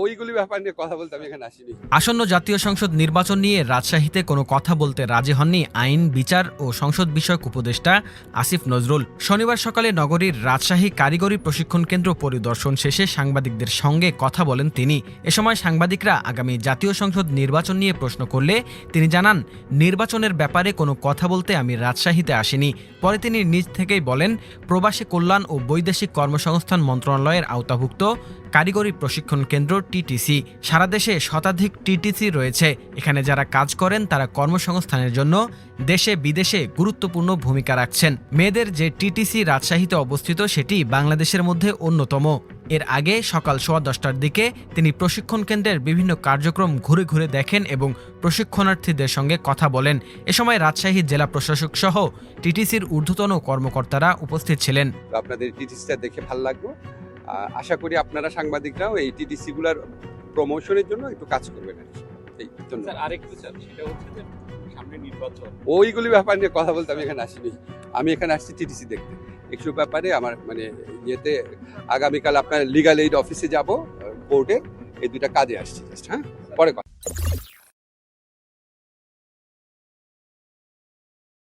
ওইগুলি ব্যাপার নিয়ে কথা বলতে আমি এখানে আসিনি। আসন্ন জাতীয় সংসদ নির্বাচন নিয়ে রাজশাহীতে কোনো কথা বলতে রাজি হননি আইন, বিচার ও সংসদ বিষয়ক উপদেষ্টা আসিফ নজরুল। শনিবার সকালে নগরীর রাজশাহী কারিগরি প্রশিক্ষণ কেন্দ্র পরিদর্শন শেষে সাংবাদিকদের সঙ্গে কথা বলেন তিনি। এ সময় সাংবাদিকরা আগামী জাতীয় সংসদ নির্বাচন নিয়ে প্রশ্ন করলে তিনি জানান, নির্বাচনের ব্যাপারে কোনো কথা বলতে আমি রাজশাহীতে আসিনি। পরে তিনি নিজ থেকেই বলেন, প্রবাসী কল্যাণ ও বৈদেশিক কর্মসংস্থান মন্ত্রণালয়ের আওতাভুক্ত কারিগরি প্রশিক্ষণ কেন্দ্র টিটিসি। সারা দেশে শতাধিক টিটিসি রয়েছে। এখানে যারা কাজ করেন তারা কর্মসংস্থানের জন্য দেশে বিদেশে গুরুত্বপূর্ণ ভূমিকা রাখছেন। মেয়েদের যে টিটিসি রাজশাহীতে অবস্থিত সেটি বাংলাদেশের মধ্যে অন্যতম। এর আগে সকাল সোয়া দশটার দিকে তিনি প্রশিক্ষণ কেন্দ্রের বিভিন্ন কার্যক্রম ঘুরে ঘুরে দেখেন এবং প্রশিক্ষণার্থীদের সঙ্গে কথা বলেন। এ সময় রাজশাহী জেলা প্রশাসক সহ টিটিসির ঊর্ধ্বতন কর্মকর্তারা উপস্থিত ছিলেন। আপনাদের টিটিসিটা দেখে ভালো আহ, আশা করি আপনারা সাংবাদিকরাও এই টিটিসি গুলার প্রমোশনের জন্য একটু কাজ করবেন আর। এই আরেকটু স্যার সেটা হচ্ছে যে সামনে নির্বাচন। ওইগুলি ব্যাপার নিয়ে কথা বলতে আমি এখানে আসিনি। আমি এখানে আসছি টিটিসি দেখতে। একটু ব্যাপারে আমার মানে ইয়েতে আগামীকাল আপনার লিগাল এইড অফিসে যাব কোর্টে এই দুইটা কাজে আসছি জাস্ট হ্যাঁ? পরে কথা।